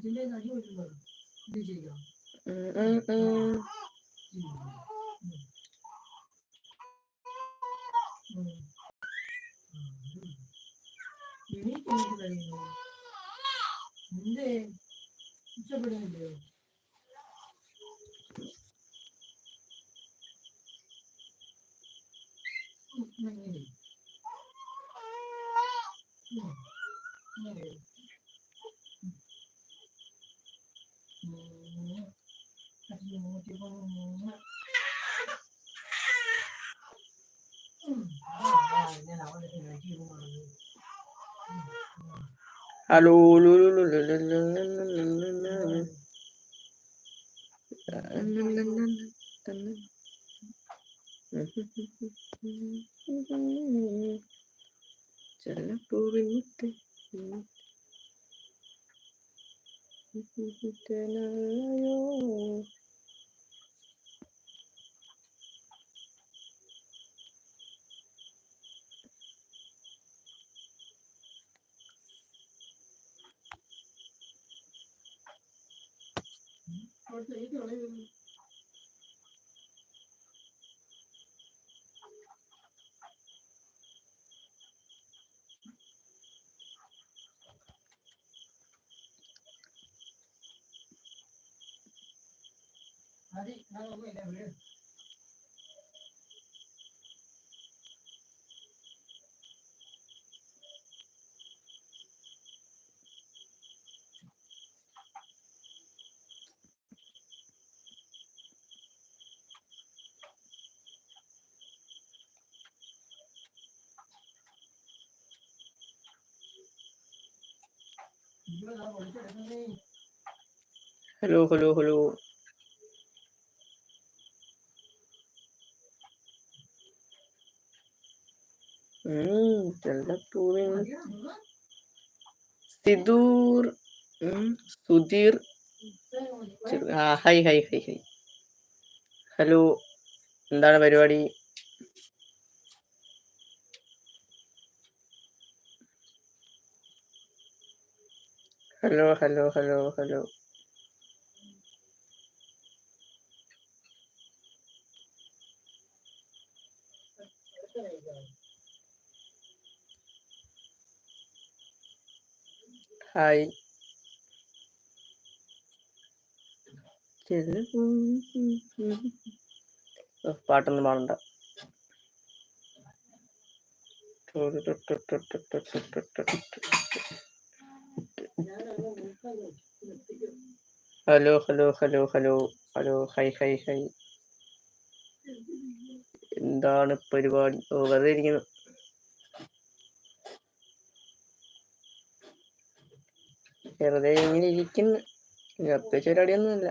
adrenaline olur mu? Diyeceğim. 유니크 얘기라는 거. 근데 잊어버려야 돼요. 네. 네. 네. Hello ചെല്ലപ്പൂവിൻ മുത്ത് മുത്തനായോ Hari, kalau gue boleh. hello hello hello. സിദൂർ സുധീർ. ആ hi hi hi hi hello എന്താണ് പരിപാടി? Hello hello hello hello hi ഓ, പാട്ടൊന്നും പാടണ്ട. Hello hello hello hello hello hi hi hi എന്താണ് പരിപാടി? ഓ വെറുതെ ഇരിക്കുന്നു. വെറുതെ ഇങ്ങനെ ഇരിക്കുന്നു. പ്രത്യേകിച്ച് പരിപാടിയൊന്നുമില്ല.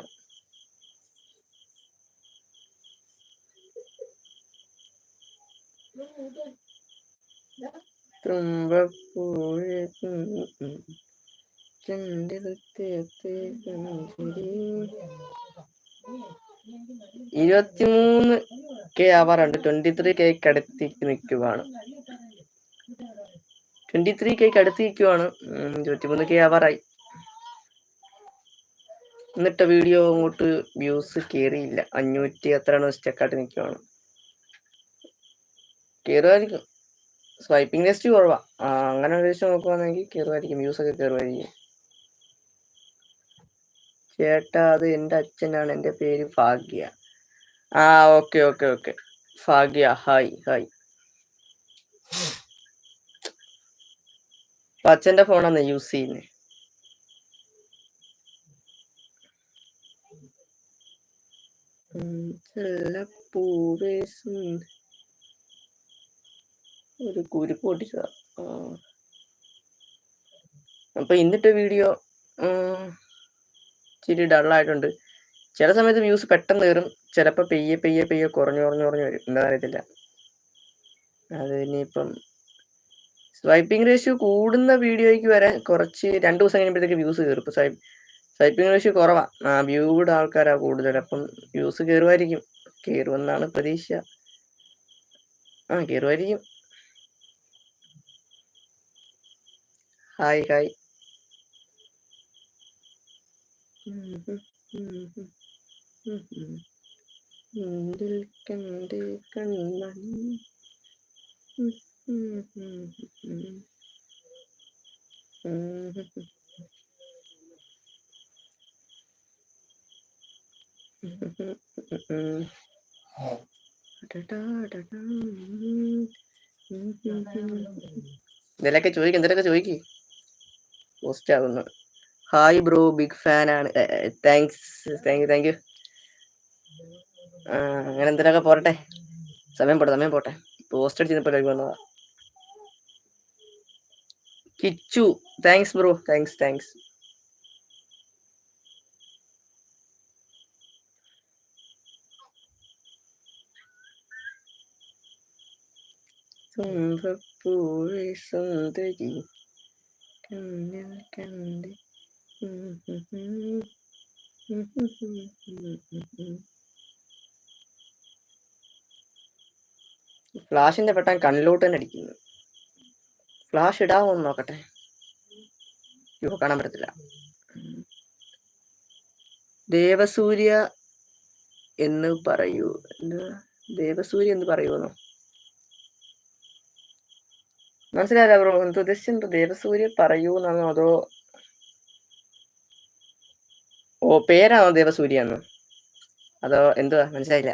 ഇരുപത്തിമൂന്ന് കെ ആവാറുണ്ട് ട്വന്റി ത്രീ കെ അടുത്ത് നിൽക്കുവാണ്. ട്വന്റി ത്രീ കെ അടുത്ത് നിൽക്കുവാണ്. ഇരുപത്തിമൂന്ന് കെ ആവാറായി. എന്നിട്ട് വീഡിയോ അങ്ങോട്ട് വ്യൂസ് കയറിയില്ല അഞ്ഞൂറ്റി എത്രയാണ് സ്റ്റക്കായിട്ട് നിൽക്കുവാണ്. കയറുമായിരിക്കും സ്വൈപ്പിംഗ് ലിസ്റ്റ് കുറവാ. അങ്ങനെ വെച്ച് നോക്കുവാണെങ്കിൽ കയറുമായിരിക്കും വ്യൂസ് ഒക്കെ കയറുമായിരിക്കും ചേട്ടാ അത് എന്റെ അച്ഛനാണ്. എന്റെ പേര് ഭാഗ്യ. ആ okay okay okay. Bhagya hi hi. അച്ഛന്റെ ഫോണാണ് യൂസ് ചെയ്യുന്നത് ഒരു കുരുപ്പ് പൊട്ടിച്ചതാ. അപ്പൊ ഇന്നിട്ട് വീഡിയോ ഇച്ചിരി ഡള്ളായിട്ടുണ്ട് ചില സമയത്ത് വ്യൂസ് പെട്ടെന്ന് കയറും. ചിലപ്പോൾ പെയ്യെ പെയ്യെ പെയ്യെ കുറഞ്ഞു കുറഞ്ഞു കുറഞ്ഞു വരും. എന്താ അറിയത്തില്ല. അത് ഇനിയിപ്പം സ്വൈപ്പിംഗ് റേഷ്യോ കൂടുന്ന വീഡിയോയ്ക്ക് വരെ കുറച്ച് രണ്ട് ദിവസം കഴിയുമ്പോഴത്തേക്ക് വ്യൂസ് കയറും. ഇപ്പം സ്വൈപ്പ് സ്വൈപ്പിംഗ് റേഷ്യോ കുറവാണ് ആ വ്യൂഡ് ആൾക്കാരാണ് കൂടുതൽ. അപ്പം വ്യൂസ് കയറുമായിരിക്കും. കയറുമെന്നാണ് പ്രതീക്ഷ. ആ കയറുമായിരിക്കും. ഹായ് ഹായ് മുണ്ടിൽ കണ്ട് കണ്ണൻ ഇതിലൊക്കെ ചോദിക്കും ഇതിലൊക്കെ ചോദിക്ക്? പോസ്റ്റ് ആകുന്നു ഹായ് ബ്രോ ബിഗ് ഫാൻ ആണ്. Thanks thank you thank you അങ്ങനെ എന്തിനൊക്കെ പോരട്ടെ. സമയം പോട്ടെ സമയം പോട്ടെ. പോസ്റ്റ് അടിച്ചപ്പോൾ വന്നതാ Kichu thanks bro thanks thanks തുമ്പപ്പൂവേ സുന്ദരി കണ്ണിൽ കണ്ട്. ഫ്ലാഷിന്റെ പെട്ടാൻ കണ്ണിലോട്ട് തന്നെ അടിക്കുന്നു. ഫ്ലാഷ് ഇടാമോ എന്ന് നോക്കട്ടെ. യോ കാണാൻ പറ്റത്തില്ല. ദേവസൂര്യ എന്ന് പറയൂ. എന്താ? ദേവസൂര്യ എന്ന് പറയുമെന്നോ മനസ്സിലായില്ല ബ്രോ? എന്ത് ഉദ്ദേശിച്ചെന്തോ ദേവസൂര്യ പറയൂ എന്നാണോ അതോ ഓ പേരാണോ ദേവസൂര്യ എന്ന്? അതോ എന്തുവാ? മനസ്സിലായില്ല.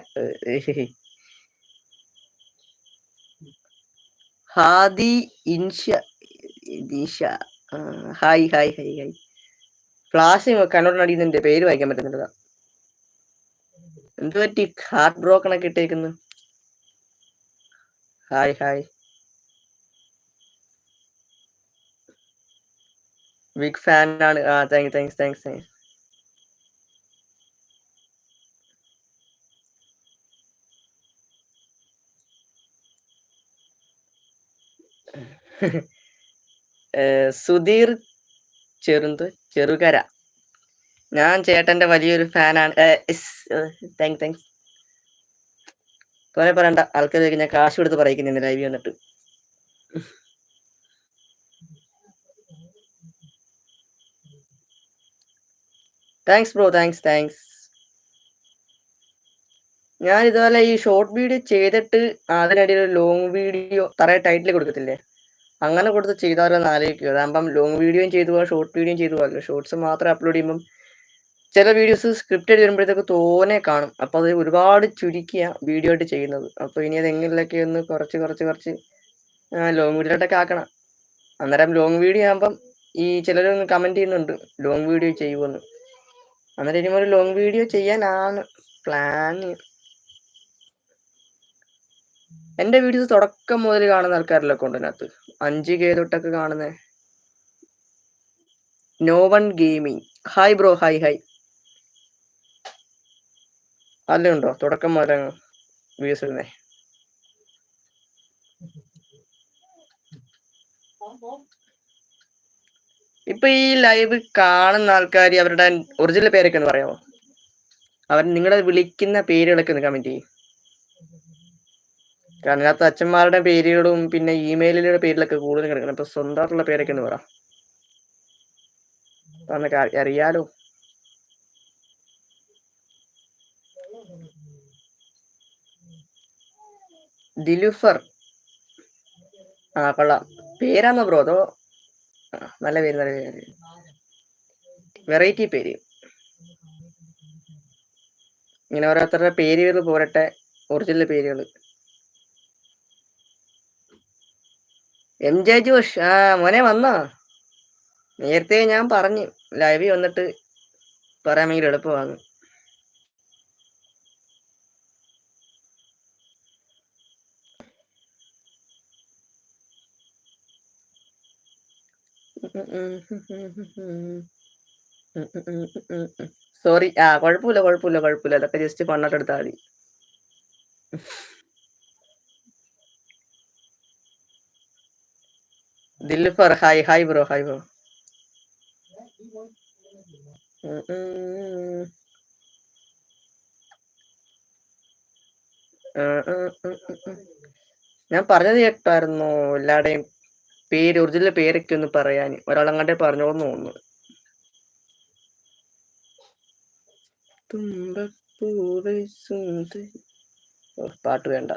Hadi ഇൻഷ ഇൻഷ. Hi hi hi hi. Flash കണ്ണോടിനടിയുന്നുണ്ട് പേര് വായിക്കാൻ പറ്റുന്നില്ല എന്ത് പറ്റി? ഹാർട്ട് ബ്രോക്കൺ ഒക്കെ ഇട്ടേക്കുന്നു. Hi hi. ബിഗ് ഫാൻ ആണ്. ആ thank thanks thanks thanks Sudheer ചെറുന്ത് Cherukara. ഞാൻ ചേട്ടന്റെ വലിയൊരു ഫാനാണ്. താങ്ക് താങ്ക്സ് തോനെ പറയണ്ട ആൾക്കാർ ഞാൻ കാശ് കൊടുത്ത് പറയിക്കുന്നു ലൈവ് വന്നിട്ട് താങ്ക്സ് ബ്രോ താങ്ക്സ് താങ്ക്സ് ഞാൻ ഇതുപോലെ ഈ ഷോർട്ട് വീഡിയോ ചെയ്തിട്ട് അതിനിടയിൽ ഒരു ലോങ് വീഡിയോ തറയെ ടൈറ്റിൽ കൊടുക്കത്തില്ലേ? അങ്ങനെ കൊടുത്ത് ചെയ്താലോ എന്ന് ആലോചിക്കുക അതാകുമ്പം ലോങ് വീഡിയോയും ചെയ്തു പോകാം ഷോർട്ട് വീഡിയോയും ചെയ്തു പോകാമല്ലോ ഷോർട്സ് മാത്രം അപ്ലോഡ് ചെയ്യുമ്പം ചില വീഡിയോസ് സ്ക്രിപ്റ്റ് എഴുതി വരുമ്പോഴത്തേക്ക് തോനെ കാണും. അപ്പോൾ അത് ഒരുപാട് ചുരുക്കിയ വീഡിയോ ആയിട്ട് ചെയ്യുന്നത്. അപ്പോൾ ഇനി അത് എങ്ങനെയൊക്കെ ഒന്ന് കുറച്ച് കുറച്ച് കുറച്ച് ലോങ് വീഡിയോയിലോട്ടൊക്കെ ആക്കണം. അന്നേരം ലോങ് വീഡിയോ ആകുമ്പം ഈ ചിലരൊന്ന് കമന്റ് ചെയ്യുന്നുണ്ട് ലോങ് വീഡിയോ ചെയ്യുമെന്ന് അന്നേരം ഇനി ഒരു ലോങ് വീഡിയോ ചെയ്യാനാണ് പ്ലാൻ എന്റെ വീഡിയോസ് തുടക്കം മുതൽ കാണുന്ന ആൾക്കാരിലൊക്കെ ഉണ്ട് അതിനകത്ത് അഞ്ച് കെ തൊട്ടൊക്കെ കാണുന്നേ. No one gaming hi bro hi hi അല്ല ഉണ്ടോ? തുടക്കം മുതൽ വീഡിയോസ് ഇടുന്നേ. ഇപ്പൊ ഈ ലൈവ് കാണുന്ന ആൾക്കാർ അവരുടെ ഒറിജിനൽ പേരൊക്കെ ഒന്ന് പറയാമോ? അവർ നിങ്ങളെ വിളിക്കുന്ന പേരുകളൊക്കെ ഒന്ന് കമന്റ് ചെയ്യും. കാരണം ഇതിനകത്ത് അച്ഛന്മാരുടെ പേരുകളും പിന്നെ ഇമെയിലിലുള്ള പേരിലൊക്കെ കൂടുതൽ കിടക്കണം. ഇപ്പൊ സ്വന്തമായിട്ടുള്ള പേരൊക്കെ ഒന്ന് പറ അറിയാലോ. ദിലുഫർ. ആ കൊള്ളാം. പേരാന്നോ ബ്രോ? അതോ നല്ല പേര് നല്ല പേര് വെറൈറ്റി പേര്. ഇങ്ങനെ ഓരോരുത്തരുടെ പേരുകൾ പോരട്ടെ. ഒറിജിനൽ പേരുകൾ എം ജെ ജോഷ്. ആ മോനെ വന്നോ. നേരത്തെ ഞാൻ പറഞ്ഞു. ലൈവിൽ വന്നിട്ട് പറയാൻ ഭയങ്കര എളുപ്പമാണ്. സോറി. ആ കുഴപ്പമില്ല കുഴപ്പമില്ല കുഴപ്പമില്ല. അതൊക്കെ ജസ്റ്റ് ഫണ്ണായിട്ട് എടുത്താൽ മതി. Dilfar hi hi bro hi bro ഞാൻ പറഞ്ഞത് കേട്ടായിരുന്നു എല്ലാവരുടെയും പേര് ഒറിജിനൽ പേരൊക്കെ ഒന്ന് പറയാൻ ഒരാളങ്ങാണ്ടേ പറഞ്ഞോന്ന് തോന്നുന്നു തുമ്പപ്പൂവേ സുന്ദരി ഓ, പാട്ട് വേണ്ട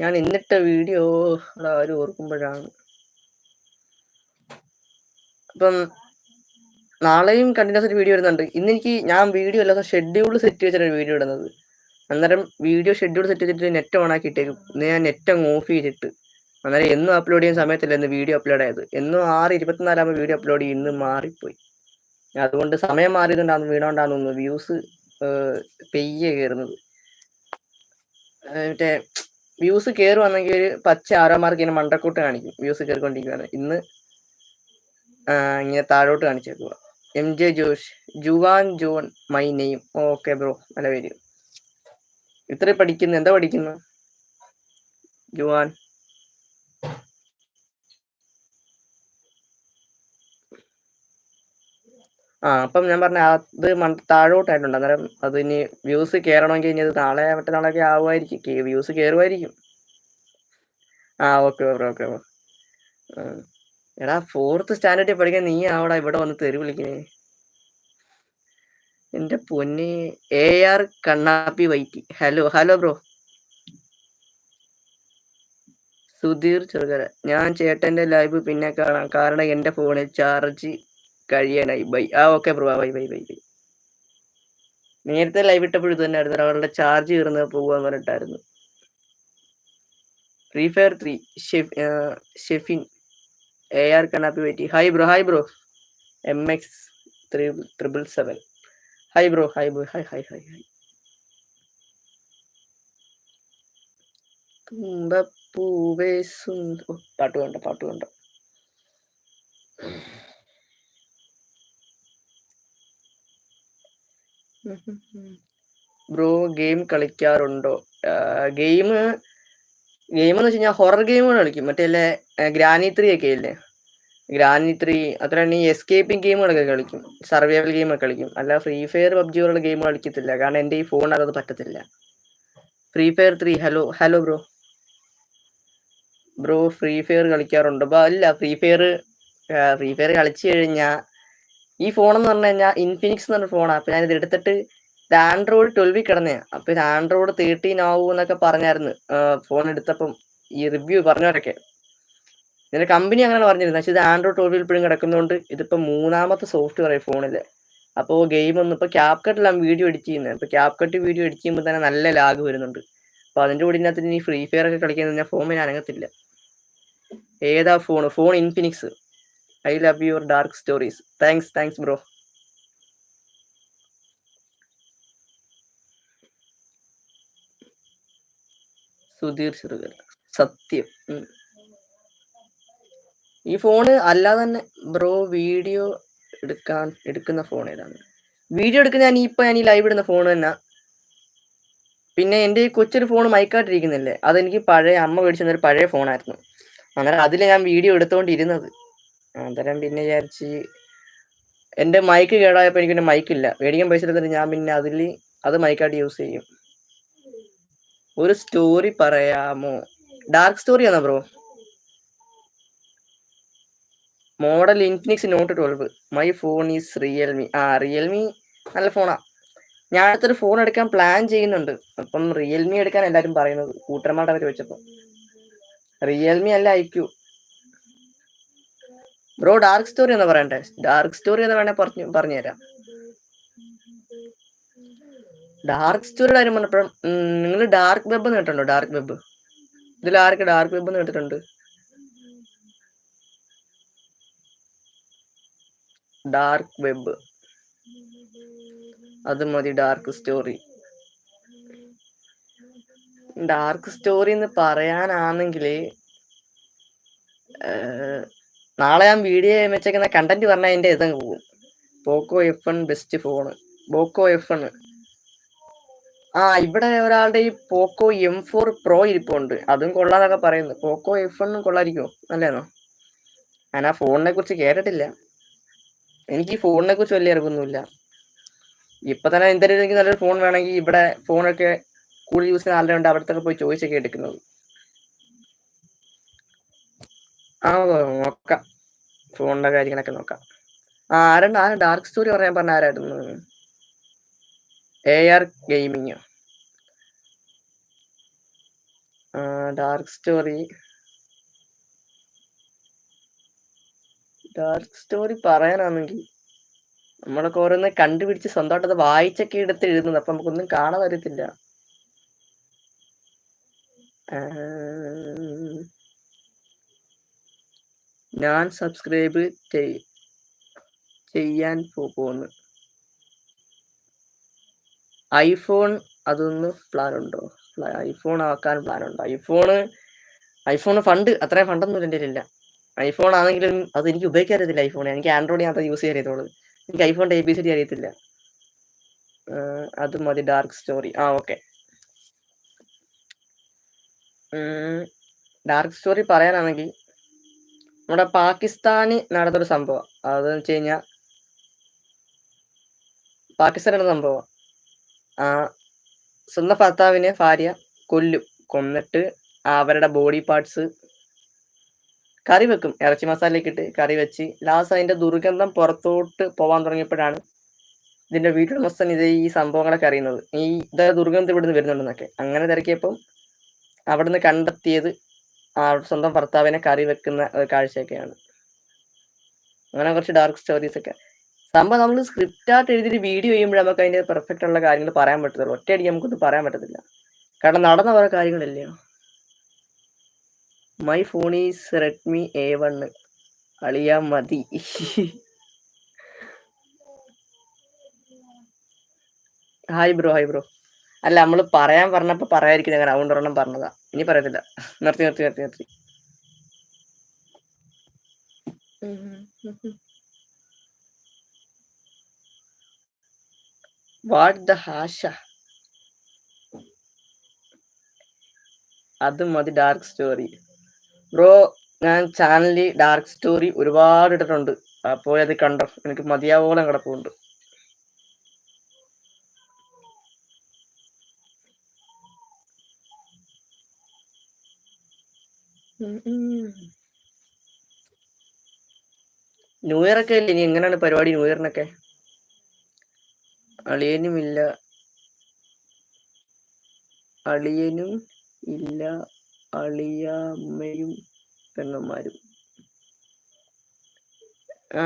ഞാൻ ഇന്നിട്ട വീഡിയോ ആരും ഓർക്കുമ്പോഴാണ്. അപ്പം നാളെയും കണ്ടിന്യൂസ് ആയിട്ട് വീഡിയോ ഇടുന്നുണ്ട്. ഇന്ന് എനിക്ക് ഞാൻ വീഡിയോ അല്ലാതെ ഷെഡ്യൂൾ സെറ്റ് വെച്ചിട്ടാണ് വീഡിയോ ഇടുന്നത്. അന്നേരം വീഡിയോ ഷെഡ്യൂൾ സെറ്റ് ചെയ്തിട്ട് നെറ്റ് ഓൺ ആക്കിയിട്ടേക്കും ഇന്ന് ഞാൻ നെറ്റ് അങ്ങ് ഓഫ് ചെയ്തിട്ട്. അന്നേരം എന്നും അപ്ലോഡ് ചെയ്യുന്ന സമയത്തില്ല ഇന്ന് വീഡിയോ അപ്ലോഡ് ആയത്. എന്നും ആറ് ഇരുപത്തിനാലാകുമ്പോൾ വീഡിയോ അപ്ലോഡ് ചെയ്യുന്നു മാറിപ്പോയി. അതുകൊണ്ട് സമയം മാറിയതുകൊണ്ടാണ് തോന്നുന്നു വ്യൂസ് പെയ്യെ കയറുന്നത് മറ്റേ വ്യൂസ് കയറുവാണെങ്കിൽ ഒരു പച്ച ആരോ മാർക്ക് ഇങ്ങനെ മണ്ടക്കൂട്ട് കാണിക്കും. വ്യൂസ് കയറിക്കൊണ്ടിരിക്കുകയാണ് ഇന്ന് ഇങ്ങനെ താഴോട്ട് കാണിച്ചേക്കുക M J Josh Juan John my നെയ്യും ഓക്കെ ബ്രോ നല്ല പേര് ഇത്ര പഠിക്കുന്നു. എന്താ പഠിക്കുന്നു? ജുവാൻ. ആ അപ്പം ഞാൻ പറഞ്ഞ അത് താഴോട്ടായിട്ടുണ്ട്. അന്നേരം അത് ഇനി വ്യൂസ് കയറണമെങ്കിൽ ഇനി അത് നാളെ മറ്റന്നാളൊക്കെ ആവുമായിരിക്കും. വ്യൂസ് കയറുമായിരിക്കും ആ ഓക്കെ ബ്രോ ഓക്കെ ബ്രോ എടാ ഫോർത്ത് സ്റ്റാൻഡേർഡിൽ പഠിക്കാൻ നീ ആവടാ ഇവിടെ വന്ന് തെറി വിളിക്കണേ. എന്റെ പൊന്നെ A R Kannappi വൈറ്റി. Hello hello bro Sudheer Cherukara. ഞാൻ ചേട്ടന്റെ ലൈവ് പിന്നെ കാണാം. കാരണം എന്റെ ഫോണിൽ ചാർജ് കഴിയാനായി ബൈ. ആ okay bro bye bye bye bye. നേരത്തെ ലൈവ് ഇട്ടപ്പോഴും ഇത് തന്നെ ആയിരുന്നു അവരുടെ ചാർജ് കയറുന്ന പോകാൻ പറഞ്ഞിട്ടായിരുന്നു. Free fire three Shefin A R Kannappi വൈറ്റി hi bro hi bro M X triple seven hi bro hi bro hi hi hi hi തുമ്പപ്പൂവേ സുന്ദ പാട്ട് വേണ്ട പാട്ട് വേണ്ട ബ്രോ ഗെയിം കളിക്കാറുണ്ടോ? ഗെയിം ഗെയിം എന്ന് വെച്ച് കഴിഞ്ഞാൽ ഹൊറർ ഗെയിമുകൾ കളിക്കും. മറ്റേ ഗ്രാനി ത്രീ ഒക്കെ ഇല്ലേ? ഗ്രാനി ത്രീ അത്ര ഈ എസ്കേപ്പിംഗ് ഗെയിമുകളൊക്കെ കളിക്കും. സർവൈവൽ ഗെയിമൊക്കെ കളിക്കും. അല്ല ഫ്രീ ഫയർ പബ്ജി പോലുള്ള ഗെയിം കളിക്കത്തില്ല. കാരണം എന്റെ ഈ അത് പറ്റത്തില്ല. Free fire three hello hello bro. Bro free fire കളിക്കാറുണ്ടോ? അപ്പൊ അല്ല ഫ്രീ ഫയർ ഫ്രീ ഫയർ കളിച്ചു കഴിഞ്ഞാൽ ഈ ഫോൺ എന്ന് പറഞ്ഞു കഴിഞ്ഞാൽ ഇൻഫിനിക്സ് എന്ന് പറഞ്ഞ ഫോണാണ് അപ്പൊ ഞാനിത് എടുത്തിട്ട് ഇത് ആൻഡ്രോയിഡ് ട്വൽവിൽ കിടന്നയാ. അപ്പൊ ഇത് ആൻഡ്രോയിഡ് തേർട്ടീൻ ആവൂ എന്നൊക്കെ പറഞ്ഞായിരുന്നു. ഫോൺ എടുത്തപ്പം ഈ റിവ്യൂ പറഞ്ഞവരൊക്കെ. ഇതിന്റെ കമ്പനി അങ്ങനെ പറഞ്ഞിരുന്നു പക്ഷെ ഇത് ആൻഡ്രോയിഡ് ട്വൽവിൽ ഇപ്പോഴും കിടക്കുന്നതുകൊണ്ട് ഇതിപ്പോ മൂന്നാമത്തെ സോഫ്റ്റ്വെയർ ഫോണിൽ. അപ്പോൾ ഗെയിം ഒന്നും ഇപ്പൊ ക്യാപ് കട്ടിലാണ് വീഡിയോ എഡിറ്റ് ചെയ്യുന്നത്. ഇപ്പൊ ക്യാപ് കട്ട് വീഡിയോ എഡിറ്റ് ചെയ്യുമ്പോൾ തന്നെ നല്ല ലാഗ് വരുന്നുണ്ട്. അപ്പൊ അതിന്റെ കൂടെ ഇതിനകത്ത് ഇനി ഫ്രീ ഫയർ ഒക്കെ ഞാൻ ഫോൺ ഞാൻ അനങ്ങത്തില്ല. ഏതാ phone phone Infinix I love your dark stories thanks thanks bro Sudheer Cherukara സത്യം. ഈ ഫോണ് അല്ലാതെ തന്നെ ബ്രോ വീഡിയോ എടുക്കാൻ എടുക്കുന്ന ഫോൺ ഏതാണ്? വീഡിയോ എടുക്കുന്ന ഞാൻ ഇപ്പൊ ഞാൻ ഈ ലൈവ് ഇടുന്ന ഫോൺ തന്നെ. പിന്നെ എന്റെ ഈ കൊച്ചൊരു ഫോൺ മയക്കാട്ടിരിക്കുന്നില്ലേ അതെനിക്ക് പഴയ അമ്മ മേടിച്ചു തന്നൊരു പഴയ ഫോണായിരുന്നു അന്നേരം അതിൽ ഞാൻ വീഡിയോ എടുത്തോണ്ടിരുന്നത്. അന്നേരം പിന്നെ വിചാരിച്ച് എന്റെ മൈക്ക് കേടായപ്പോൾ എനിക്ക് പിന്നെ മൈക്കില്ല മേടിക്കാൻ പൈസ എടുത്തിട്ട് ഞാൻ പിന്നെ അതിൽ അത് മൈക്കായിട്ട് യൂസ് ചെയ്യും. ഒരു സ്റ്റോറി പറയാമോ? ഡാർക്ക് സ്റ്റോറി ആണോ bro model Infinix Note twelve my phone is Realme ആ റിയൽമി നല്ല ഫോണാ ഞാൻ അടുത്തൊരു ഫോൺ എടുക്കാൻ പ്ലാൻ ചെയ്യുന്നുണ്ട്. അപ്പം റിയൽമി എടുക്കാൻ എല്ലാവരും പറയുന്നത് കൂട്ടന്മാരുടെ വെച്ചപ്പോൾ റിയൽമി അല്ല ഐക്യു ബ്രോ ഡാർക്ക് സ്റ്റോറി എന്ന് പറയണ്ടേ? ഡാർക്ക് സ്റ്റോറി എന്ന് വേണേ പറഞ്ഞു പറഞ്ഞുതരാം. ഡാർക്ക് സ്റ്റോറിയുടെ കാര്യം പറഞ്ഞപ്പോഴും നിങ്ങൾ ഡാർക്ക് വെബ് എന്ന് കേട്ടിട്ടുണ്ടോ? ഡാർക്ക് വെബ് ഇതിൽ ആർക്ക് ഡാർക്ക് വെബ് കേട്ടിട്ടുണ്ട്? ഡാർക്ക് വെബ് അത് മതി ഡാർക്ക് സ്റ്റോറി ഡാർക്ക് സ്റ്റോറി എന്ന് പറയാനാണെങ്കിൽ നാളെ ഞാൻ വീഡിയോ വെച്ചേക്കുന്ന കണ്ടന്റ് പറഞ്ഞാൽ എന്റെ ഇതങ്ങ് പോകും. Poco F one best phone Poco F one ആ ഇവിടെ ഒരാളുടെ ഈ പോക്കോ എം ഫോർ പ്രോ ഇരിപ്പുണ്ട്. അതും കൊള്ളാന്നൊക്കെ പറയുന്നു. പോക്കോ എഫ് വണ്ണും കൊള്ളായിരിക്കുമോ? അല്ലേന്നോ? ഞാൻ ആ ഫോണിനെ കുറിച്ച് കേട്ടിട്ടില്ല. എനിക്ക് ഈ ഫോണിനെ കുറിച്ച് വലിയ അറിവൊന്നുമില്ല. ഇപ്പൊ തന്നെ എന്തായാലും എനിക്ക് നല്ലൊരു ഫോൺ വേണമെങ്കിൽ ഇവിടെ ഫോണൊക്കെ കൂടുതൽ യൂസ് ചെയ്യുന്ന ആളുടെ ഉണ്ട് അവിടത്തൊക്കെ പോയി ചോദിച്ചൊക്കെ എടുക്കുന്നത്. ആ നോക്കാം. ഫോണിന്റെ കാര്യങ്ങളൊക്കെ നോക്കാം. ആ ആരുണ്ട് ആ ഡാർക്ക് സ്റ്റോറി പറയാൻ പറഞ്ഞ ആരായിരുന്നു? A R gaming dark story dark story പറയാനാണെങ്കിൽ നമ്മളൊക്കെ ഓരോന്ന് കണ്ടുപിടിച്ച് സ്വന്തമായിട്ട് അത് വായിച്ചൊക്കെ എടുത്ത് എഴുതുന്നത്. അപ്പൊ നമുക്കൊന്നും കാണാൻ അറിയത്തില്ല ഞാൻ സബ്സ്ക്രൈബ് ചെയ്- ചെയ്യാൻ പോകുന്നു. ഐഫോൺ അതൊന്ന് പ്ലാൻ ഉണ്ടോ? ഐഫോൺ ആക്കാൻ പ്ലാൻ ഉണ്ടോ? ഐഫോണ് ഐഫോൺ ഫണ്ട് അത്രയും ഫണ്ടൊന്നും എന്റെ ഇല്ല ഐഫോൺ ആണെങ്കിലും അത് എനിക്ക് ഉപയോഗിക്കാൻ അറിയത്തില്ല ഐഫോൺ എനിക്ക് ആൻഡ്രോയിഡ് ഞാൻ യൂസ് ചെയ്യാൻ അറിയത്തുള്ളൂ എനിക്ക് ഐഫോണിന്റെ എ ബി സി ഡി അറിയത്തില്ല. അത് മതി ഡാർക്ക് സ്റ്റോറി ആ ഓക്കെ ഡാർക്ക് സ്റ്റോറി പറയാനാണെങ്കിൽ നമ്മുടെ പാകിസ്ഥാനിൽ നടന്നൊരു സംഭവം. അതെന്ന് വെച്ച് കഴിഞ്ഞാൽ പാകിസ്ഥാൻ നടന്ന സംഭവം. ആ സ്വന്തം ഭർത്താവിനെ ഭാര്യ കൊല്ലും. കൊന്നിട്ട് അവരുടെ ബോഡി പാർട്സ് കറി വെക്കും. ഇറച്ചി മസാലയ്ക്ക് ഇട്ട് കറി വെച്ച് ലാസ്റ്റ് അതിന്റെ ദുർഗന്ധം പുറത്തോട്ട് പോവാൻ തുടങ്ങിയപ്പോഴാണ് ഇതിന്റെ വീട്ടുടമസ്ഥൻ ഇത് ഈ സംഭവങ്ങളൊക്കെ അറിയുന്നത്. ഈ ഇതായ ദുർഗന്ധം ഇവിടുന്ന് വരുന്നുണ്ടെന്നൊക്കെ. അങ്ങനെ തിരക്കിയപ്പം അവിടുന്ന് കണ്ടെത്തിയത് സ്വന്തം ഭർത്താവിനെ കറി വെക്കുന്ന ഒരു കാഴ്ചയൊക്കെയാണ്. അങ്ങനെ കുറച്ച് ഡാർക്ക് സ്റ്റോറീസ് ഒക്കെ. സംഭവം നമ്മൾ സ്ക്രിപ്റ്റ് ആയിട്ട് എഴുതിയിട്ട് വീഡിയോ ചെയ്യുമ്പോൾ നമുക്ക് അതിന്റെ പെർഫെക്റ്റ് ഉള്ള കാര്യങ്ങൾ പറയാൻ പറ്റത്തുള്ളൂ. ഒറ്റയടി നമുക്കൊന്നും പറയാൻ പറ്റത്തില്ല. കാരണം നടന്ന കുറെ കാര്യങ്ങളില്ലേ? My phone is Redmi A one അളിയ മതി. ഹായ് ബ്രോ ഹായ് ബ്രോ അല്ല നമ്മൾ പറയാൻ പറഞ്ഞപ്പോ പറയാതിരിക്കുന്ന അതുകൊണ്ട് ഒരെണ്ണം പറഞ്ഞതാ. ഇനി പറയത്തില്ല. നിർത്തി നിർത്തി നിർത്തി നിർത്തി. വാട്ട് ദ ഹാഷ? അത് മതി ഡാർക്ക് സ്റ്റോറി. ബ്രോ ഞാൻ ചാനലിൽ ഡാർക്ക് സ്റ്റോറി ഒരുപാട് ഇട്ടിട്ടുണ്ട്. അപ്പോൾ അത് കണ്ടോ? എനിക്ക് മതിയാവോളം കിടപ്പുണ്ട്. ന്യൂ ഇയർ ഒക്കെ അല്ലേ? ഇനി എങ്ങനെയാണ് പരിപാടി ന്യൂ ഇയറിനൊക്കെ അളിയനും ഇല്ല. അളിയനും ഇല്ല. അളിയമ്മയും പെങ്ങന്മാരും. ആ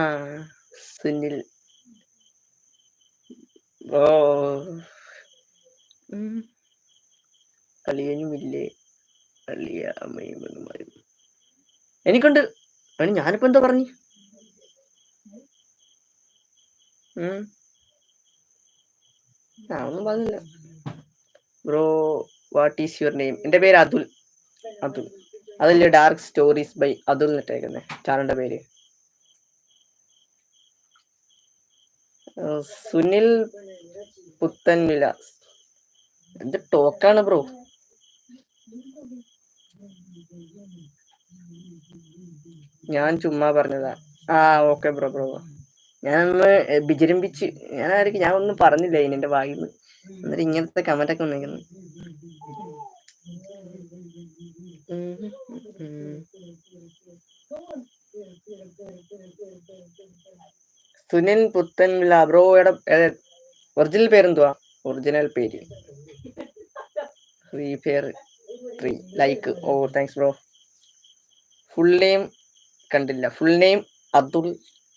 സുനിൽ. ഓ. അളിയനും ഇല്ലേ? അളിയ അമ്മയും പെങ്ങന്മാരും. എനിക്കുണ്ട്. ഞാനിപ്പോ എന്താ പറഞ്ഞു? ആ ഒന്നും പറഞ്ഞില്ല. Bro what is your name എന്റെ പേര് അതുൽ. അതുൽ. അതല്ലേ ഡാർക്ക് സ്റ്റോറീസ് ബൈ അതുൽ എന്നിട്ടേക്കുന്നേ ചാനലിന്റെ പേര്. സുനിൽ പുത്തൻ വിലാസ് എന്ത് ടോക്കാണ് ബ്രോ? ഞാൻ ചുമ്മാ പറഞ്ഞതാ. ആ ഓക്കെ ബ്രോ ബ്രോ. ഞാനൊന്ന് വിജൃംഭിച്ച് ഞാൻ ആയിരിക്കും ഞാൻ ഒന്നും പറഞ്ഞില്ല ഇനി എന്റെ വായിന്ന്. എന്നിട്ട് ഇങ്ങനത്തെ കമന്റ് ഒക്കെ വന്നേക്കുന്നു. സുനിൽ പുത്തൻ ബ്രോയുടെ ഒറിജിനൽ പേരെന്തുവാ? ഒറിജിനൽ പേര്. Free fire three like. ഓ താങ്ക്സ് ബ്രോ. ഫുൾ നെയിം കണ്ടില്ല. Full name Atul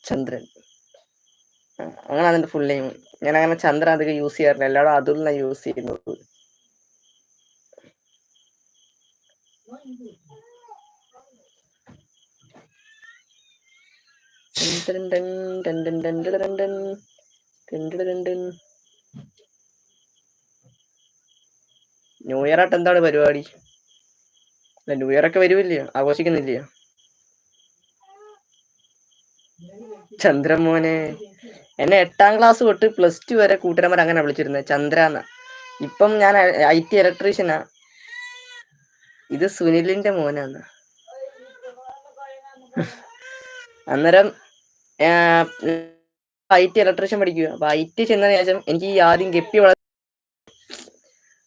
Chandran. അങ്ങനെയാണ് എന്റെ ഫുൾ നെയിം ഞാൻ അങ്ങനെ ചന്ദ്ര അധികം യൂസ് ചെയ്യാറില്ല. എല്ലാവരും അതിൽ നിന്നാണ് യൂസ് ചെയ്യുന്നത്. ന്യൂ ഇയർ ആയിട്ട് എന്താണ് പരിപാടി? ന്യൂ ഇയർ ഒക്കെ വരുമില്ലയോ ആഘോഷിക്കുന്നില്ലയോ ചന്ദ്രമോനെ. എന്നെ എട്ടാം ക്ലാസ് തൊട്ട് പ്ലസ് ടു വരെ കൂട്ടുകാരന്മാർ അങ്ങനെ വിളിച്ചിരുന്നത്. ചന്ദ്ര എന്ന ഇപ്പം ഞാൻ ഐ ടി ഇലക്ട്രീഷ്യനാ ഇത് സുനിലിന്റെ മോനാന്ന്. അന്നേരം ഐ ടി ഇലക്ട്രീഷ്യൻ പഠിക്കുക അപ്പൊ ഐ ടി ചെന്നതിന് ശേഷം എനിക്ക് ആദ്യം ഗപ്പി വളർ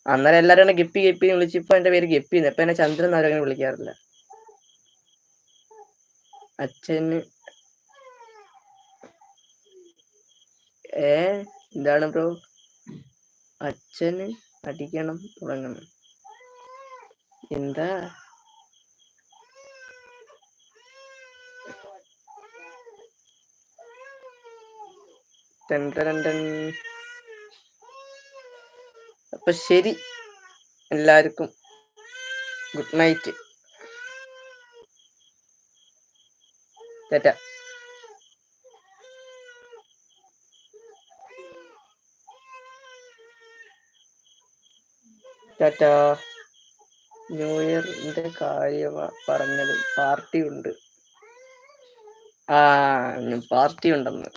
അന്നേരം എന്നെ ഗപ്പി ഗപ്പി വിളിച്ച് ഇപ്പൊ എന്റെ പേര് ഗപ്പി ഇപ്പൊ എന്നെ ചന്ദ്രൻ ആരും അങ്ങനെ വിളിക്കാറില്ല. അച്ഛന് ഏ എന്താണ് ബ്രോ? അച്ഛന് അടിക്കണം തുടങ്ങണം. എന്താ. അപ്പൊ ശരി. എല്ലാവർക്കും ഗുഡ് നൈറ്റ്. ടാറ്റ. ടാറ്റ. ന്യൂ ഇയറിന്റെ കാര്യം പറഞ്ഞത്. പാർട്ടി ഉണ്ട് ആ പാർട്ടി ഉണ്ടെന്ന്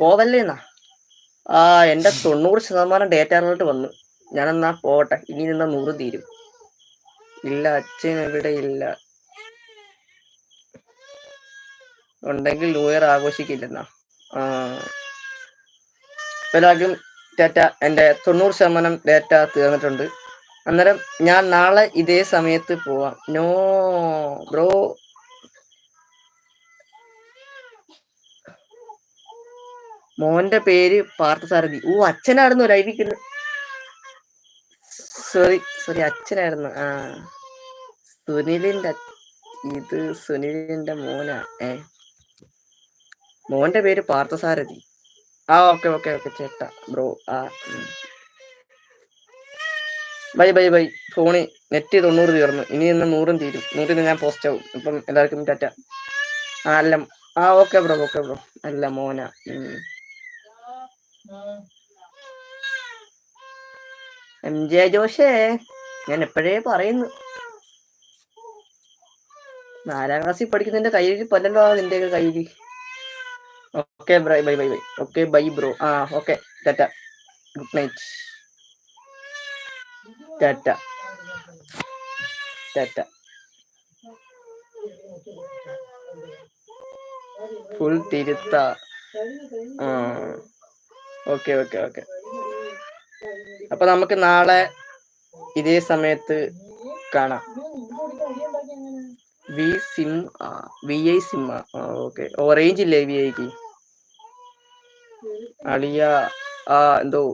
പോവല്ലേന്നാ? ആ എന്റെ തൊണ്ണൂറ് ശതമാനം ഡേറ്റ അലർട്ട് വന്നു. ഞാനെന്നാ പോവട്ടെ? ഇനി നിന്നാ നൂറ് തീരും. ഇല്ല അച്ഛൻ ഇവിടെ ഇല്ല. ഉണ്ടെങ്കിൽ ന്യൂ ഇയർ ആഘോഷിക്കില്ലെന്നാ. ആ. എല്ലാവർക്കും ഡേറ്റ എന്റെ തൊണ്ണൂറ് ശതമാനം ഡാറ്റ തീർന്നിട്ടുണ്ട്. അന്നേരം ഞാൻ നാളെ ഇതേ സമയത്ത് പോവാം. No bro. മോന്റെ പേര് പാർത്ഥസാരഥി ഓ അച്ഛനായിരുന്നു ലൈവിക്കുന്നത് സോറി സോറി അച്ഛനായിരുന്നു. ആ സുനിലിന്റെ ഇത് സുനിലിന്റെ മോനാ. ഏ മോന്റെ പേര് പാർത്ഥസാരഥി ആ ഓക്കെ ഓക്കെ ഓക്കെ ചേട്ടാ ബ്രോ ആ ബൈ ബൈ ബൈ ഫോണിൽ നെറ്റ് തൊണ്ണൂറ് തീർന്നു. ഇനി ഇന്ന് നൂറും തീരും. നൂറിന് ഞാൻ പോസ്റ്റ് ആവും. ഇപ്പം എല്ലാവർക്കും ടാറ്റ. ആ അല്ല ആ ഓക്കെ ബ്രോ ഓക്കെ ബ്രോ അല്ല മോന. എം ജെ ജോഷേ ഞാൻ എപ്പോഴേ പറയുന്നു? നാലാം ക്ലാസ്സിൽ പഠിക്കുന്നതിന്റെ കയ്യിൽ പല്ലല്ലോ നിന്റെ കയ്യിൽ. Okay bye bye bye bye okay bye bro ആ okay Tata good night Tata Tata full തിരുത്ത ഓക്കെ ഓക്കെ ഓക്കെ അപ്പൊ നമുക്ക് നാളെ ഇതേ സമയത്ത് കാണാം. Vi sim V I sim okay oh range ഇല്ലേ വി ഐക്ക് അളിയ ആ എന്തോ.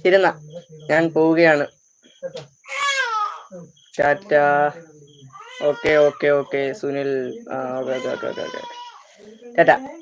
ശരി ഞാൻ പോവുകയാണ്. Okay okay okay Sunil. Okay okay okay okay. Tata.